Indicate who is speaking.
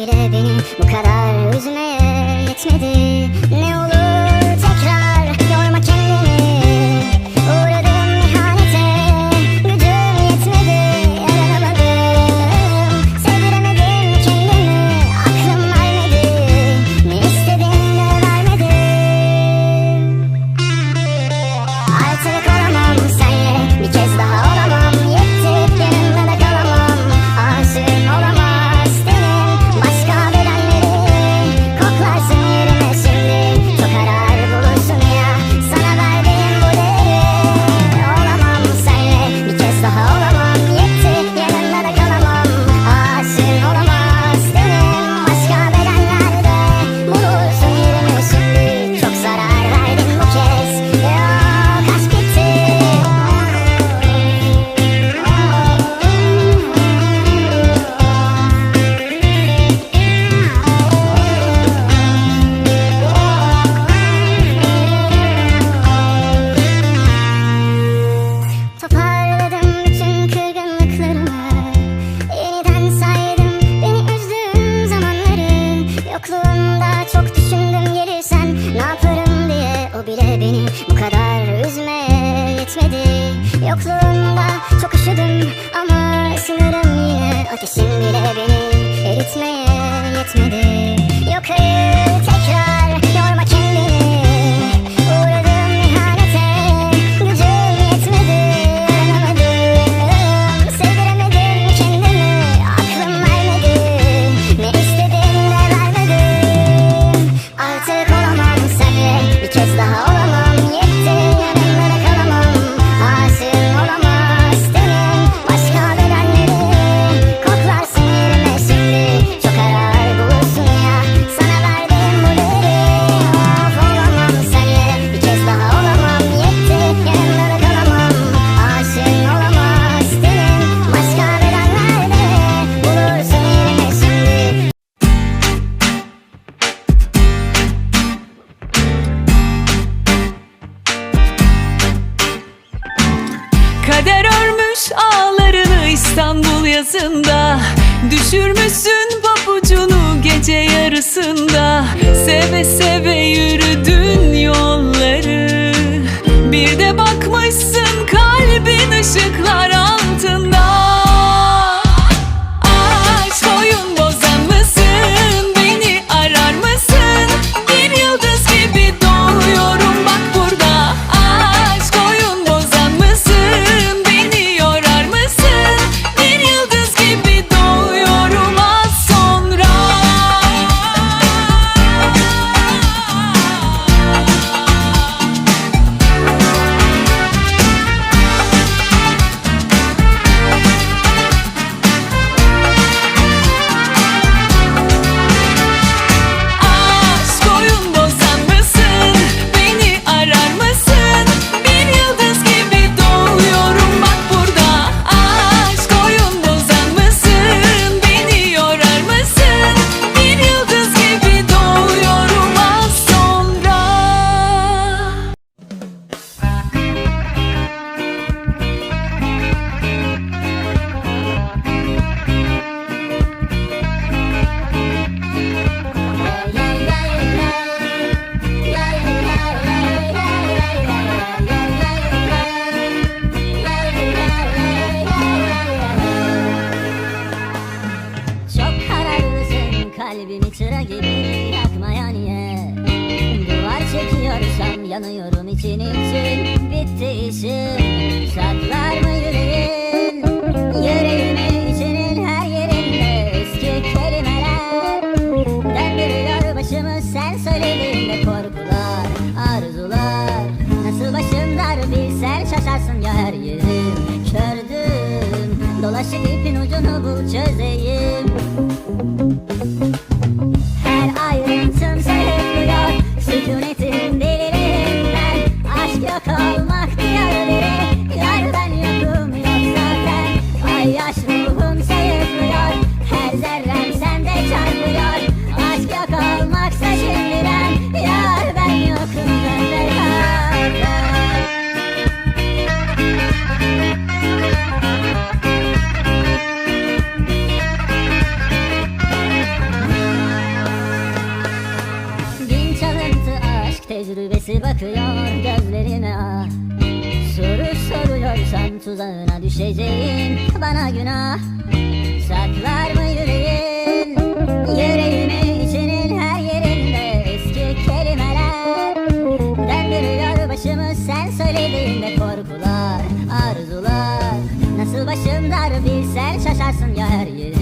Speaker 1: bile beni bu kadar üzmeye yetmedi. Ne olur Bu bile beni bu kadar üzme yetmedi. Yokluğunda çok üşüdüm ama ısınırım yine Ateşin bile beni eritmeye yetmedi.
Speaker 2: arasında Düşürmüşsün papucunu gece yarısında. Seve seve
Speaker 3: yürü. Kalbimi çıra gibi yakmaya niye Duvar çekiyorsam yanıyorum için için. Bitti işim Saklar mı yüreğin? Yüreğimi içinin her yerinde Eski kelimeler. Döndürüyor başımı sen söylediğinde korkular Arzular. Nasıl başımlar bilsen şaşarsın ya tuzağına düşeceğin Bana günah saklar mı yüreğin? Yüreğimin içinin her yerinde eski kelimeler. Döndürüyor başımı sen söylediğinde korkular, arzular. Nasıl başım dar bilsen şaşarsın ya her yeri